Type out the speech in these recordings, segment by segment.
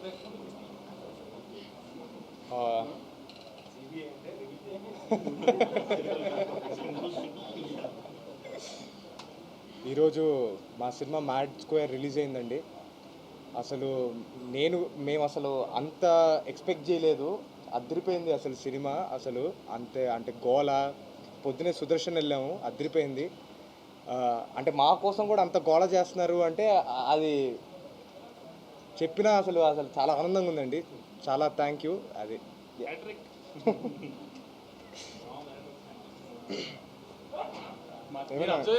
ఈరోజు మా cinema mad square release అయిందండి. అసలు నేను మేము అసలు అంత ఎక్స్పెక్ట్ చేయలేదు. అదిరిపోయింది అసలు సినిమా. అసలు అంతే అంటే గోల పొద్దునే సుదర్శన్ వెళ్ళాము అదిరిపోయింది. అంటే మా కోసం కూడా అంత గోల చేస్తున్నారు అంటే అది చెప్పినా అసలు అసలు చాలా ఆనందంగా ఉందండి. చాలా థ్యాంక్ యూ అది.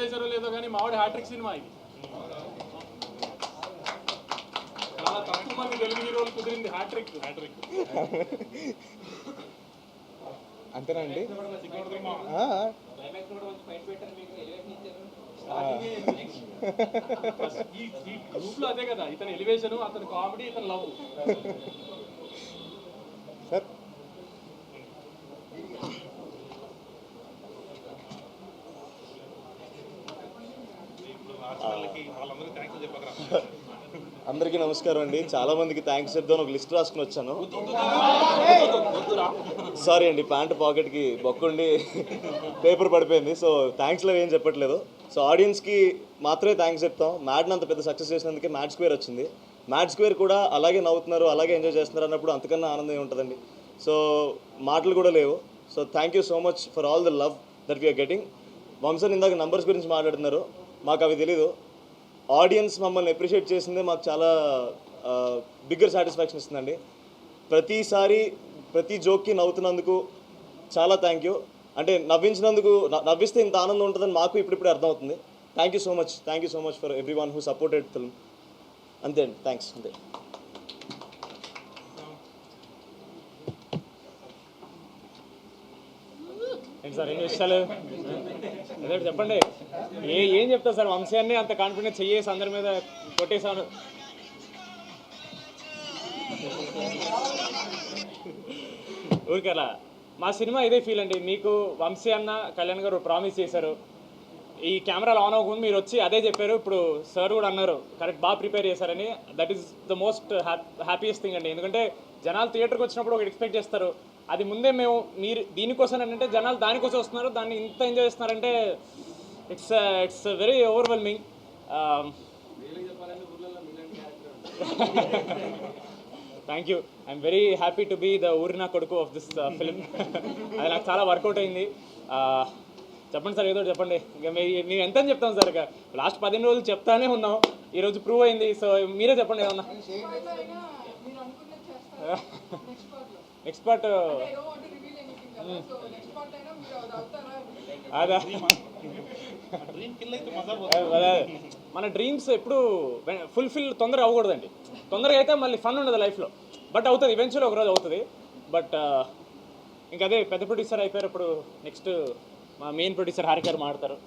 చేశారో లేదో కానీ మావాడి హ్యాట్రిక్ సినిమా ఇది. చాలా తక్కువ మంది తెలుగు హీరోలు కుదిరింది హ్యాట్రిక్ హ్యాట్రిక్ అంతేనండి. ఈ ఈ గ్రూప్లో అదే కదా ఇతని ఎలివేషన్ అతని కామెడీ ఇతని లవ్ సార్ అందరికీ నమస్కారం అండి. చాలా మందికి థ్యాంక్స్ చెప్దాం ఒక లిస్ట్ రాసుకుని వచ్చాను. సారీ అండి ప్యాంట్ పాకెట్కి బొక్కుండి పేపర్ పడిపోయింది. సో థ్యాంక్స్లో ఏం చెప్పట్లేదు. సో ఆడియన్స్కి మాత్రమే థ్యాంక్స్ చెప్తాం. మ్యాడ్ని అంత పెద్ద సక్సెస్ చేసినందుకే మ్యాడ్ స్క్వేర్ వచ్చింది. మ్యాడ్ స్క్వేర్ కూడా అలాగే నవ్వుతున్నారు అలాగే ఎంజాయ్ చేస్తున్నారు అన్నప్పుడు అంతకన్నా ఆనందం ఉంటుందండి. సో మాటలు కూడా లేవు. So thank you so much for all the love that we are getting. వంశన్ ఇందాక నంబర్స్ గురించి మాట్లాడుతున్నారు. మాకు అవి తెలీదు. ఆడియన్స్ మమ్మల్ని అప్రిషియేట్ చేసిందే మాకు చాలా బిగ్గర్ సాటిస్ఫాక్షన్ ఇస్తుందండి. ప్రతిసారి ప్రతి జోక్కి నవ్వుతున్నందుకు చాలా థ్యాంక్ యూ. అంటే నవ్వించినందుకు నవ్విస్తే ఇంత ఆనందం ఉంటుందని మాకు ఇప్పుడిప్పుడే అర్థమవుతుంది. Thank you so much thank you so much for every one who supported film అంతే అండి. థ్యాంక్స్ అంతే. ఏంటి సార్ ఏం విషయాలు చెప్పండి. ఏ ఏం చెప్తారు సార్? వంశాన్ని అంత కాన్ఫిడెన్స్ చెయ్యేసి అందరి మీద కొట్టేశాను ఊరికలా. మా సినిమా ఇదే ఫీల్ అండి. మీకు వంశీ అన్న కళ్యాణ్ గారు ప్రామిస్ చేశారు. ఈ కెమెరాలు ఆన్ అవ్వకముందు మీరు వచ్చి అదే చెప్పారు. ఇప్పుడు సార్ కూడా అన్నారు. కరెక్ట్ బాగా ప్రిపేర్ చేశారని. That is the most happiest thing అండి. ఎందుకంటే జనాలు థియేటర్కి వచ్చినప్పుడు ఒకటి ఎక్స్పెక్ట్ చేస్తారు. అది ముందే మేము మీరు దీనికోసం అంటే జనాలు దానికోసం వస్తున్నారు. దాన్ని ఇంత ఎంజాయ్ చేస్తున్నారంటే it's it's very overwhelming thank you I'm very happy to be the ఊరినా కొడుకు ఆఫ్ దిస్ ఫిలిం అది నాకు చాలా వర్కౌట్ అయింది. Uh, చెప్పండి సార్ ఏదో చెప్పండి. ఇక మేము ఎంత చెప్తాం సార్ ఇక? లాస్ట్ పదిహేను రోజులు చెప్తానే ఉన్నాం. ఈరోజు ప్రూవ్ అయింది. సో మీరే చెప్పండి ఏమన్నా. నెక్స్ట్ పార్ట్ మన డ్రీమ్స్ ఎప్పుడు ఫుల్ఫిల్ తొందరగా అవ్వకూడదండి. తొందరగా అయితే మళ్ళీ ఫన్ ఉండదు లైఫ్లో బట్ అవుతుంది ఈవెన్చువల్ ఒకరోజు అవుతుంది. బట్ uh, ఇంకా అదే పెద్ద ప్రొడ్యూసర్ అయిపోయారు ఇప్పుడు నెక్స్ట్ మా మెయిన్ ప్రొడ్యూసర్ హారిక గారు మాడతారు